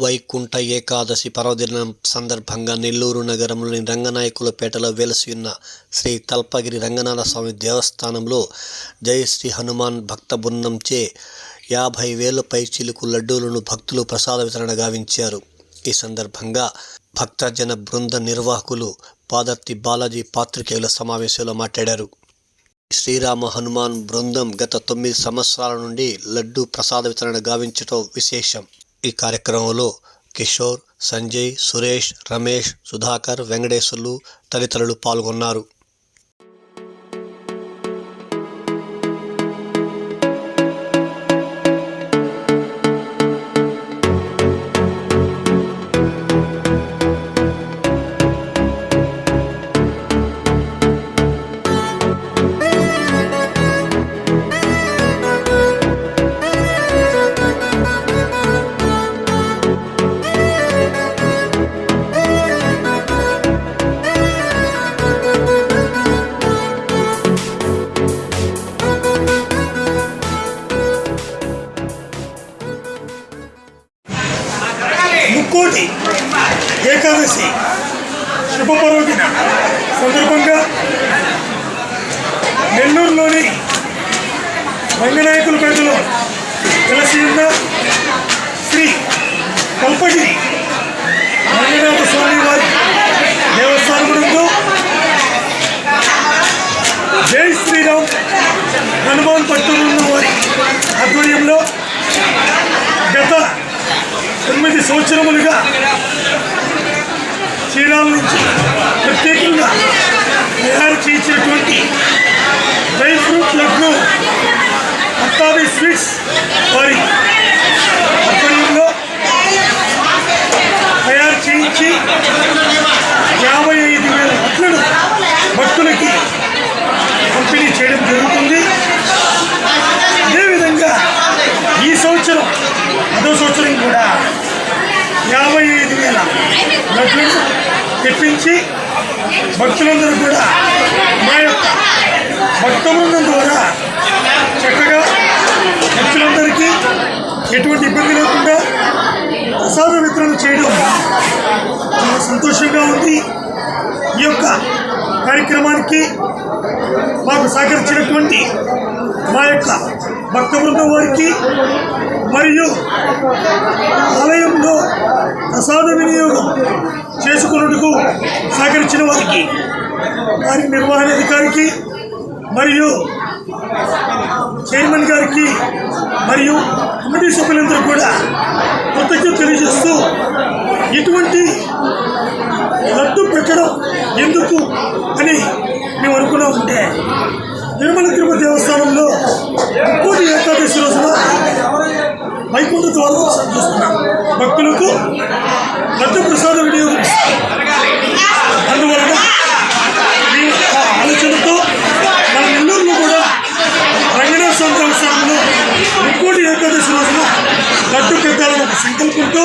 వైకుంఠ ఏకాదశి పర్వదినం సందర్భంగా నెల్లూరు నగరంలోని రంగనాయకులపేటలో వెలసి ఉన్న శ్రీ తల్పగిరి రంగనాథ స్వామి దేవస్థానంలో జై శ్రీ హనుమాన్ భక్త బృందంచే యాభై వేల పైచిలుకు లడ్డూలను భక్తులు ప్రసాద వితరణ గావించారు. ఈ సందర్భంగా భక్తజన బృంద నిర్వాహకులు పాదర్తి బాలాజీ పాత్రికేయుల సమావేశంలో మాట్లాడారు. శ్రీరామ హనుమాన్ బృందం గత తొమ్మిది సంవత్సరాల నుండి లడ్డూ ప్రసాద వితరణ గావించటం విశేషం. ఈ కార్యక్రమంలో కిషోర్ సంజయ్ సురేష్ రమేష్ సుధాకర్ వెంకటేశ్వర్లు తదితరులు పాల్గొన్నారు. ముక్కోటి ఏకాదశి శుభపర్వదిన సందర్భంగా నెల్లూరులోని రంగనాయకుల పెద్దలో వెలసి ఉన్న శ్రీ కల్పటి రంగనాథ స్వామి వారి దేవస్థానమునందు జై శ్రీరామ్ హనుమాన్ పట్టున్న వారి ఆధ్వర్యంలో గత తొమ్మిది సంవత్సరములుగా చీరాల నుంచి ప్రత్యేకంగా తయారు చేసినటువంటి dry fruit laddu Attadi sweets వారి ఆధ్వర్యంలో తయారు చేయించి యాభై ఐదు వేల లడ్లను భక్తులకి పంపిణీ చేయడం జరుగుతుంది అదేవిధంగా ఈ సంవత్సరం అదో సంవత్సరం కూడా యాభై ఐదు వేల లడ్లు తెప్పించి భక్తులందరూ కూడా మా యొక్క భక్త బృందం ద్వారా చక్కగా భక్తులందరికీ ఎటువంటి ఇబ్బంది లేకుండా ప్రసాద వితరణ చేయడం చాలా సంతోషంగా ఉంది. ఈ యొక్క కార్యక్రమానికి మాకు సహకరించినటువంటి మా యొక్క భక్త బృందం వారికి మరియు ప్రసాద వినియోగం చేసుకున్నట్టుకు సహకరించిన వారికి వారి నిర్వహణ అధికారికి మరియు చైర్మన్ గారికి మరియు కమిటీ సభ్యులందరూ కూడా కృతజ్ఞత తెలియజేస్తూ ఇటువంటి లడ్డు పెట్టడం ఎందుకు అని మేము అనుకున్నా ఉంటే తిరుమల తిరుపతి దేవస్థానంలో ముక్కోటి వైకుంఠ ద్వారం చూస్తున్నాం భక్తులకు మధ్య ప్రసాద వినియోగం అందువలన మీ ఆలోచనతో మన నెల్లూరులో కూడా రంగనాథ సంతాన స్వామిలో ఇంకోటి ఏకాదశి రోజున లడ్డు పెట్టాలని సంకల్పంతో